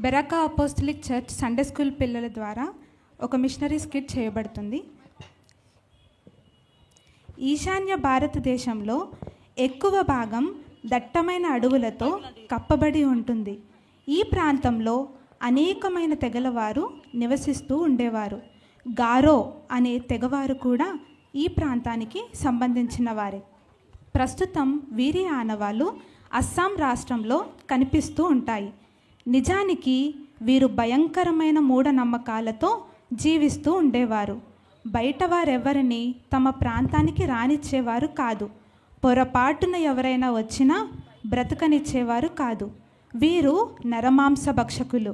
Beracah apostolic church Sunday school పిల్లల ద్వారా ఒక మిషనరీ స్కిట్ చేయబడుతుంది. ఈశాన్య భారతదేశంలో ఎక్కువ భాగం దట్టమైన అడవులతో కప్పబడి ఉంటుంది. ఈ ప్రాంతంలో అనేకమైన తెగలవారు నివసిస్తూ ఉండేవారు. గారో అనే తెగవారు కూడా ఈ ప్రాంతానికి సంబంధించిన వారే. ప్రస్తుతం వీరి ఆనవాళ్ళు అస్సాం రాష్ట్రంలో కనిపిస్తూ ఉంటాయి. నిజానికి వీరు భయంకరమైన మూఢనమ్మకాలతో జీవిస్తూ ఉండేవారు. బయట వారెవరిని తమ ప్రాంతానికి రానిచ్చేవారు కాదు. పొరపాటున ఎవరైనా వచ్చినా బ్రతకనిచ్చేవారు కాదు. వీరు నరమాంస భక్షకులు.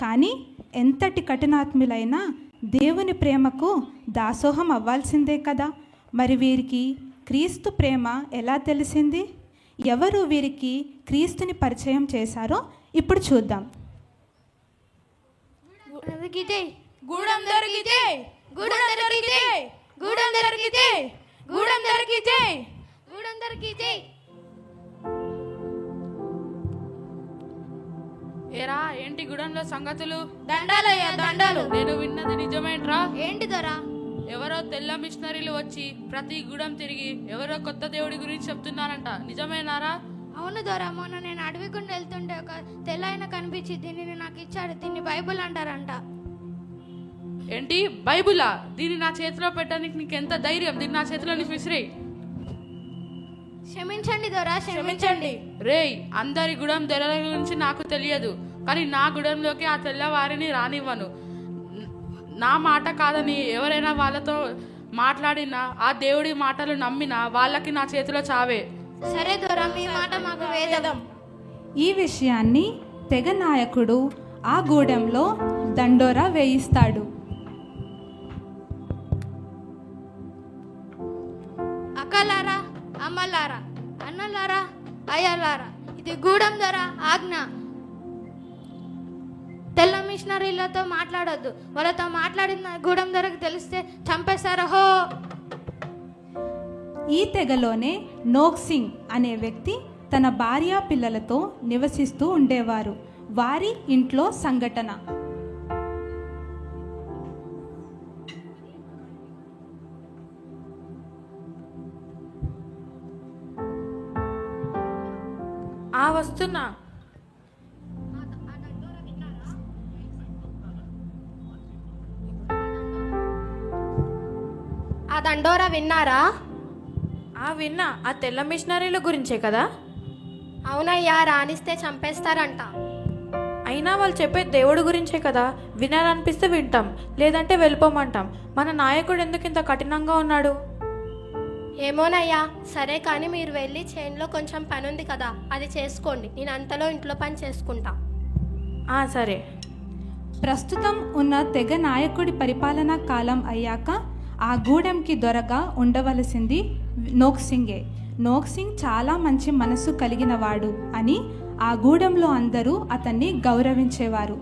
కానీ ఎంతటి కఠినాత్ములైనా దేవుని ప్రేమకు దాసోహం అవ్వాల్సిందే కదా. మరి వీరికి క్రీస్తు ప్రేమ ఎలా తెలిసింది? ఎవరు వీరికి క్రీస్తుని పరిచయం చేశారో ఇప్పుడు చూద్దాం. దొరికితే గూడెం దొరికితే గూడెం దొరికితే గూడెం దొరికితే గూడెం దొరికితే గూడెం దొరికితే ఏరా ఏంటి గూడెంలో సంగతులు? దండాలయ్యా దండాలు. నేను విన్నది నిజమేంట్రా? ఏంటి దొరా? ఎవరో తెల్ల మిషనరీలు వచ్చి ప్రతి గూడెం తిరిగి ఎవరో కొత్త దేవుడి గురించి చెప్తున్నారంట. నిజమేనారా? అవును దొరా మొన్న నేను అడవి గుండా వెళ్తుంటే ఒక తెల్లైన కనిపించి దీనిని నాకు ఇచ్చాడు. దీన్ని బైబుల్ అంటారంట. ఏంటి? బైబులా? దీన్ని నా చేతిలో పెట్టడానికి నీకు ఎంత ధైర్యం? దీన్ని నా చేతిలో నీకు విసిరేయ్. క్షమించండి దొరా క్షమించండి. రేయ్ అందరి గుడం దొరల గురించి నాకు తెలియదు. కానీ నా గుడంలోకి ఆ తెల్లవారిని రానివ్వను. న- నా మాట కాదని ఎవరైనా వాళ్ళతో మాట్లాడినా ఆ దేవుడి మాటలు నమ్మినా వాళ్ళకి నా చేతిలో చావే. సరే దొరా మీ మాట మాకు వేదం. ఈ విషయాన్ని తెగ నాయకుడు ఆ గూడెంలో దండోరా వేయిస్తాడు. అక్కలారా అమ్మలారా అన్నలారా అయ్యలారా ఇది గూడెం ధర ఆజ్ఞ. తెల్ల మిషనరీలతో మాట్లాడొద్దు. వాళ్ళతో మాట్లాడిన గూడెం ధరకు తెలిస్తే చంపేస్తారా హో. ఈ తెగలోనే నోక్సింగ్ అనే వ్యక్తి తన భార్య పిల్లలతో నివసిస్తూ ఉండేవారు. వారి ఇంట్లో సంఘటన. ఆ వస్తున్నా. ఆ దండోరా విన్నారా? ఆ విన్నా ఆ తెల్ల మిషనరీల గురించే కదా? అవునయ్యా రాణిస్తే చంపేస్తారంట. అయినా వాళ్ళు చెప్పే దేవుడి గురించే కదా? వినాలనిపిస్తే వింటాం లేదంటే వెళ్ళిపోమంటాం. మన నాయకుడు ఎందుకు ఇంత కఠినంగా ఉన్నాడు? ఏమోనయ్యా సరే కానీ మీరు వెళ్ళి చైన్లో కొంచెం పని ఉంది కదా అది చేసుకోండి. నేను అంతలో ఇంట్లో పని చేసుకుంటా. ఆ సరే. ప్రస్తుతం ఉన్న తెగ నాయకుడి పరిపాలనా కాలం అయ్యాక ఆ గూడెంకి దొరగా ఉండవలసింది నోక్ సింగే నోక్ సింగ్ చాలా మంచి మనసు కలిగినవాడు అని ఆ గూడెంలో అందరూ అతన్ని గౌరవించేవారు.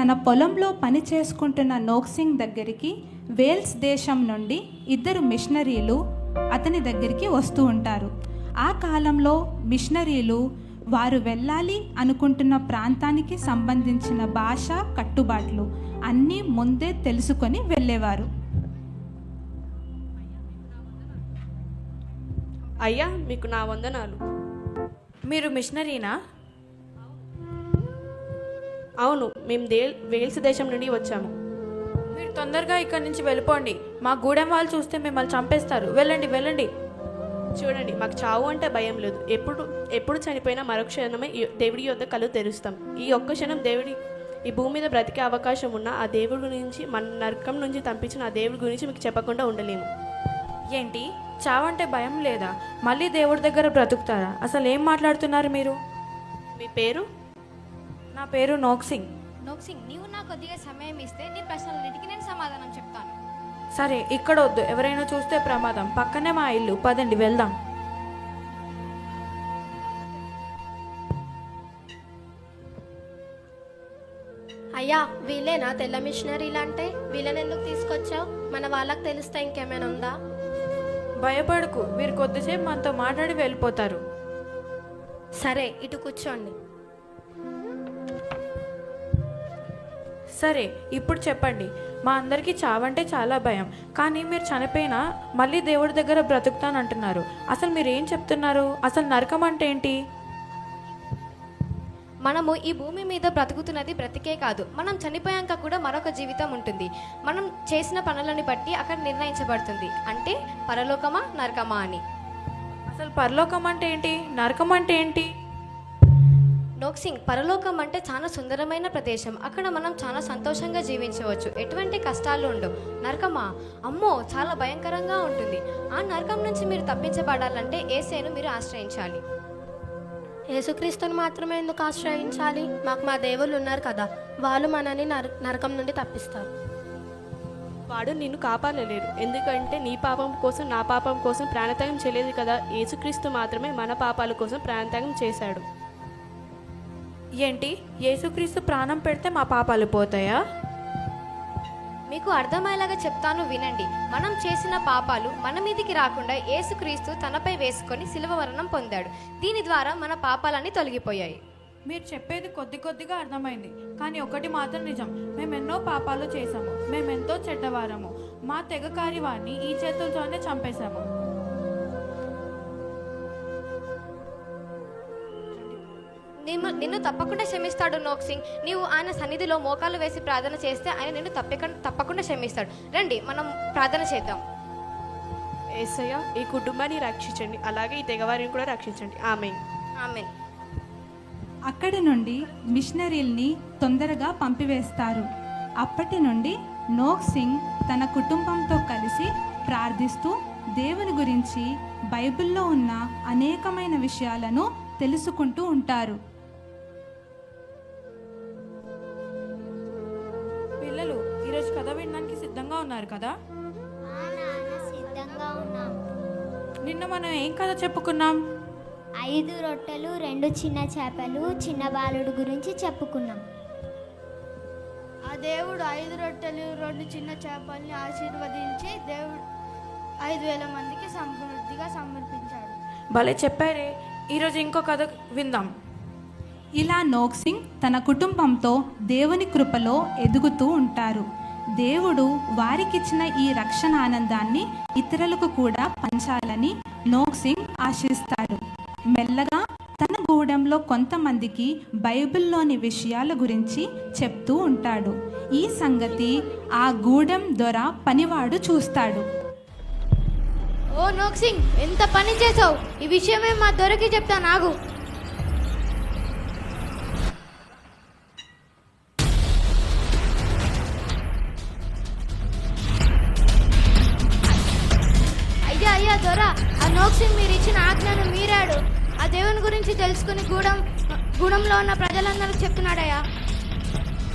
తన పొలంలో పని చేసుకుంటున్న నోక్ సింగ్ దగ్గరికి వేల్స్ దేశం నుండి ఇద్దరు మిషనరీలు అతని దగ్గరికి వస్తూ ఉంటారు. ఆ కాలంలో మిషనరీలు వారు వెళ్ళాలి అనుకుంటున్న ప్రాంతానికి సంబంధించిన భాష కట్టుబాట్లు అన్నీ ముందే తెలుసుకొని వెళ్ళేవారు. అయ్యా మీకు నా వందనాలు. మీరు మిషనరీనా? అవును మేము దే వేల్స్ దేశం నుండి వచ్చాము. మీరు తొందరగా ఇక్కడి నుంచి వెళ్ళిపోండి. మా గూడెం వాళ్ళు చూస్తే మిమ్మల్ని చంపేస్తారు. వెళ్ళండి వెళ్ళండి. చూడండి మాకు చావు అంటే భయం లేదు. ఎప్పుడు ఎప్పుడు చనిపోయినా మరొక క్షణమే దేవుడి యొద్ద కళ్ళు తెరుస్తాం. ఈ ఒక్క క్షణం దేవుడి ఈ భూమి మీద బ్రతికే అవకాశం ఉన్న ఆ దేవుడి గురించి మన నరకం నుంచి పంపించిన ఆ దేవుడి గురించి మీకు చెప్పకుండా ఉండలేము. ఏంటి? చావంటే భయం లేదా? మళ్ళీ దేవుడి దగ్గర బ్రతుకుతారా? అసలు ఏం మాట్లాడుతున్నారు మీరు? మీ పేరు? నా పేరు నోక్ సింగ్. నోక్ సింగ్ నీవు నాకు కొద్దిగా సమయం ఇస్తే నీ ప్రశ్నలన్నిటికీ నేను సమాధానం చెప్తాను. సరే ఇక్కడ వద్దు. ఎవరైనా చూస్తే ప్రమాదం. పక్కనే మా ఇల్లు. పదండి వెళ్దాం. అయ్యా వీళ్ళేనా తెల్ల మిషనరీలు అంటే వీళ్ళని ఎందుకు తీసుకొచ్చావు? మన వాళ్ళకి తెలిస్తే ఇంకేమైనా ఉందా? భయపడకు. మీరు కొద్దిసేపు మనతో మాట్లాడి వెళ్ళిపోతారు. సరే ఇటు కూర్చోండి. సరే ఇప్పుడు చెప్పండి. మా అందరికీ చావంటే చాలా భయం. కానీ మీరు చనిపోయినా మళ్ళీ దేవుడి దగ్గర బ్రతుకుతానంటున్నారు. అసలు మీరు ఏం చెప్తున్నారు? అసలు నరకం అంటే ఏంటి? మనము ఈ భూమి మీద బ్రతుకుతున్నది బ్రతికే కాదు. మనం చనిపోయాక కూడా మరొక జీవితం ఉంటుంది. మనం చేసిన పనులని బట్టి అక్కడ నిర్ణయించబడుతుంది. అంటే పరలోకమా నరకమా అని. అసలు పరలోకం అంటే ఏంటి? నరకం అంటే ఏంటి? నోక్సింగ్ పరలోకం అంటే చాలా సుందరమైన ప్రదేశం. అక్కడ మనం చాలా సంతోషంగా జీవించవచ్చు. ఎటువంటి కష్టాలు ఉండవు. నరకమా? అమ్మో చాలా భయంకరంగా ఉంటుంది. ఆ నరకం నుంచి మీరు తప్పించబడాలంటే ఏసేను మీరు ఆశ్రయించాలి. యేసుక్రీస్తుని మాత్రమే ఎందుకు ఆశ్రయించాలి? మాకు మా దేవుళ్ళు ఉన్నారు కదా వాళ్ళు మనని నర నరకం నుండి తప్పిస్తారు. వాడు నిన్ను కాపాడలేడు. ఎందుకంటే నీ పాపం కోసం నా పాపం కోసం ప్రాణత్యాగం చేయలేదు కదా యేసుక్రీస్తు మాత్రమే మన పాపాల కోసం ప్రాణత్యాగం చేశాడు. ఏంటి? యేసుక్రీస్తు ప్రాణం పెడితే మా పాపాలు పోతాయా? మీకు అర్థమయ్యేలాగా చెప్తాను వినండి. మనం చేసిన పాపాలు మన మీదికి రాకుండా యేసుక్రీస్తు తనపై వేసుకొని శిలువ మరణం పొందాడు. దీని ద్వారా మన పాపాలన్నీ తొలగిపోయాయి. మీరు చెప్పేది కొద్ది కొద్దిగా అర్థమైంది. కానీ ఒకటి మాత్రం నిజం. మేము ఎన్నో పాపాలు చేశాము. మేమెంతో చెడ్డవారము. మా తెగకారి వారిని ఈ చేతులతోనే చంపేశాము. నిన్ను నిన్ను తప్పకుండా క్షమిస్తాడు నోక్ సింగ్. నీవు ఆయన సన్నిధిలో మోకాలు వేసి ప్రార్థన చేస్తే ఆయన నిన్ను తప్పక తప్పకుండా క్షమిస్తాడు. రండి మనం ప్రార్థన చేద్దాం. ఏసయ్య ఈ కుటుంబాన్ని రక్షించండి. అలాగే ఈ తెగవారిని కూడా రక్షించండి. ఆమె ఆమె అక్కడి నుండి మిషనరీల్ని తొందరగా పంపివేస్తారు. అప్పటి నుండి నోక్ సింగ్ తన కుటుంబంతో కలిసి ప్రార్థిస్తూ దేవుని గురించి బైబిల్లో ఉన్న అనేకమైన విషయాలను తెలుసుకుంటూ ఉంటారు. ఉన్నారు కదా? సిద్ధంగా ఉన్నాం. నిన్న మనం ఏం కథ చెప్పుకున్నాం? ఐదు రొట్టెలు రెండు చిన్న చేపలు చిన్న బాలుడు గురించి చెప్పుకున్నాం. ఆ దేవుడు ఐదు రొట్టెలు రెండు చిన్న చేపల్ని ఆశీర్వదించి దేవుడు ఐదు వేల మందికి సమృద్ధిగా సమర్పించాడు. భలే చెప్పారే. ఈరోజు ఇంకో కథ విందాం. ఇలా నోక్ సింగ్ తన కుటుంబంతో దేవుని కృపలో ఎదుగుతూ ఉంటారు. దేవుడు వారికిచ్చిన ఈ రక్షణ ఆనందాన్ని ఇతరులకు కూడా పంచాలని నోక్ సింగ్ ఆశిస్తాడు మెల్లగా తన గూడెంలో కొంతమందికి బైబిల్లోని విషయాల గురించి చెప్తూ ఉంటాడు. ఈ సంగతి ఆ గూడెం దొర పనివాడు చూస్తాడు. ఓ నోక్ సింగ్ ఎంత పని చేసావు ఈ విషయమే మా దొరకి చెప్తా నాగు. అయ్యా దొర ఆ నోక్ మీరు ఇచ్చిన ఆజ్ఞను మీరాడు. ఆ దేవుని గురించి తెలుసుకుని గూడెం గూడెంలో ఉన్న ప్రజలందరికీ చెప్తున్నాడయ్యా.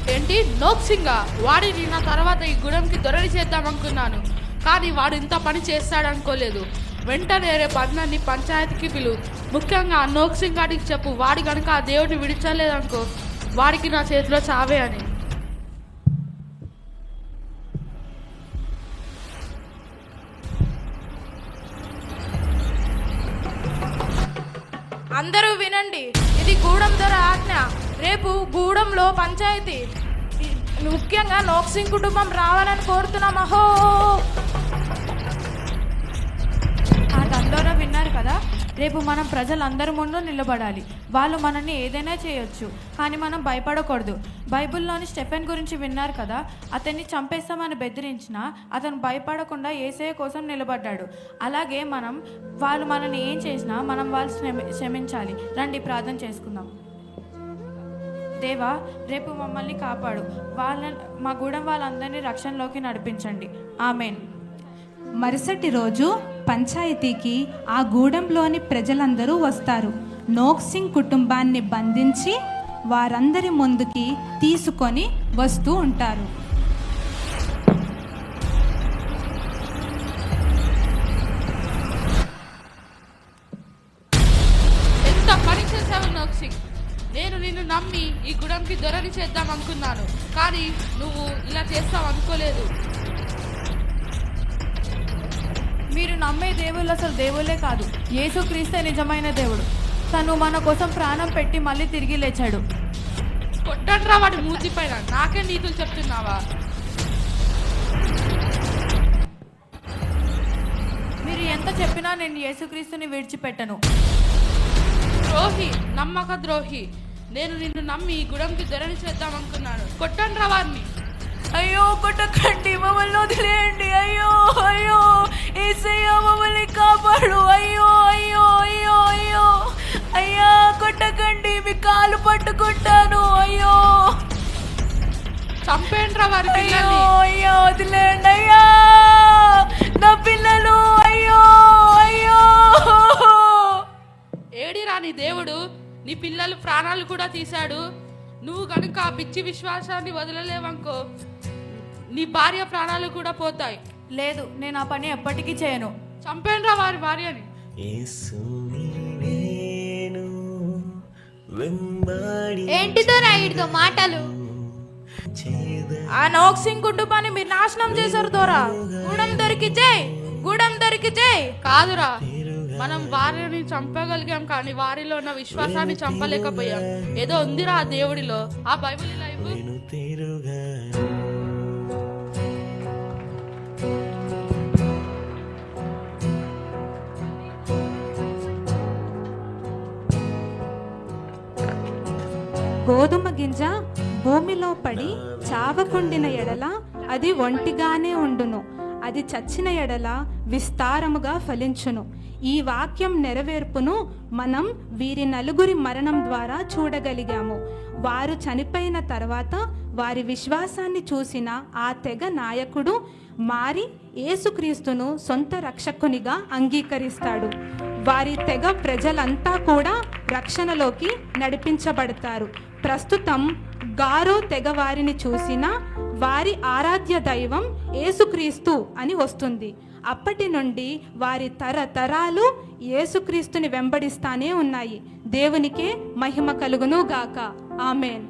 ఏంటి? నోక్సింగా? వాడిని నా తర్వాత ఈ గుడంకి దొరని చేద్దామనుకున్నాను కానీ వాడు ఇంత పని చేస్తాడనుకోలేదు వెంటనే రేపు అందరినీ పంచాయతీకి పిలు. ముఖ్యంగా ఆ నోక్సింగ్ చెప్పు. వాడి కనుక ఆ దేవుడిని విడిచలేదనుకో వాడికి నా చేతిలో చావే అని. అందరూ వినండి. ఇది గూడెం ధర ఆజ్ఞ. రేపు గూడెంలో పంచాయతీ. ముఖ్యంగా నోక్సింగ్ కుటుంబం రావాలని కోరుతున్నాం అహో రేపు మనం ప్రజలందరి ముందు నిలబడాలి. వాళ్ళు మనల్ని ఏదైనా చేయొచ్చు. కానీ మనం భయపడకూడదు. బైబిల్లోని స్టెఫెన్ గురించి విన్నారు కదా? అతన్ని చంపేస్తామని బెదిరించిన అతను భయపడకుండా ఏసయ కోసం నిలబడ్డాడు. అలాగే మనం వాళ్ళు మనల్ని ఏం చేసినా మనం వాళ్ళు క్షమించాలి. రండి ప్రార్థన చేసుకుందాం. దేవా రేపు మమ్మల్ని కాపాడు. వాళ్ళ మా గూడెం వాళ్ళందరినీ రక్షణలోకి నడిపించండి. ఆమెన్. మరుసటి రోజు పంచాయతీకి ఆ గూడెంలోని ప్రజలందరూ వస్తారు. నోక్సింగ్ కుటుంబాన్ని బంధించి వారందరి ముందుకి తీసుకొని వస్తూ ఉంటారు. ఎంత పని చేశావు నోక్సింగ్ నేను నిన్ను నమ్మి ఈ గుడంకి దొరని చేద్దాం అనుకున్నాను. కానీ నువ్వు ఇలా చేస్తావు అనుకోలేదు. మీరు నమ్మే దేవుళ్ళు అసలు దేవుళ్ళే కాదు. యేసుక్రీస్తే నిజమైన దేవుడు. తను మన కోసం ప్రాణం పెట్టి మళ్ళీ తిరిగి లేచాడు. కొట్టు కొట్టండ్రా వాడి మూతి పైన. నాకే నీతులు చెప్తున్నావా? మీరు ఎంత చెప్పినా నేను యేసుక్రీస్తుని విడిచిపెట్టను. ద్రోహి నమ్మక ద్రోహి. నేను నిన్ను నమ్మి ఈ గుడంకి దొరని చేద్దాం అనుకున్నాను కొట్టండ్రా వారిని అయ్యో కొట్టకండి మమ్మల్ని వదిలేయండి. అయ్యో అయ్యో ఏసయ్య మమ్మల్ని కాపాడు. అయ్యో అయ్యో అయ్యో అయ్యో. అయ్యా కొట్టకండి మీ కాలు పట్టుకుంటాను. అయ్యో. వారి అయ్యో అయ్యో వదిలేయండి అయ్యా. నా పిల్లలు అయ్యో అయ్యో. ఏడిరా నీ దేవుడు? నీ పిల్లలు ప్రాణాలు కూడా తీశాడు. నువ్వు కనుక ఆ పిచ్చి విశ్వాసాన్ని వదలలేవనుకో నీ భార్య ప్రాణాలు కూడా పోతాయి. లేదు నేను ఆ పని ఎప్పటికీ చేయను. చంపేండ్రా వారి భార్యని? యేసుని నేను వెంబడి ఏంటిదో రాయుడితో మాటలు? చేద ఆ నోక్సింగ్ కుటుంబాన్ని మీరు నాశనం చేశారు దోరా. గూడెం దొరికి జై గూడెం దొరికి జై కాదురా మనం వారిని చంపగలిగాం కానీ వారిలో ఉన్న విశ్వాసాన్ని చంపలేకపోయాం. ఏదో ఉందిరా ఆ దేవుడిలో ఆ బైబిల్ లైఫ్. గోధుమ గింజ భూమిలో పడి చావకుండిన ఎడల అది ఒంటిగానే ఉండును. అది చచ్చిన ఎడల విస్తారముగా ఫలించును. ఈ వాక్యం నెరవేర్పును మనం వీరి నలుగురి మరణం ద్వారా చూడగలిగాము. వారు చనిపోయిన తర్వాత వారి విశ్వాసాన్ని చూసిన ఆ తెగ నాయకుడు మారి యేసుక్రీస్తును సొంత రక్షకునిగా అంగీకరిస్తాడు. వారి తెగ ప్రజలంతా కూడా రక్షణలోకి నడిపించబడతారు. ప్రస్తుతం గారో తెగవారిని చూసిన వారి ఆరాధ్య దైవం యేసుక్రీస్తు అని వస్తుంది. అప్పటి నుండి వారి తరతరాలు యేసుక్రీస్తుని వెంబడిస్తానే ఉన్నాయి. దేవునికే మహిమ కలుగును గాక. ఆమెన్.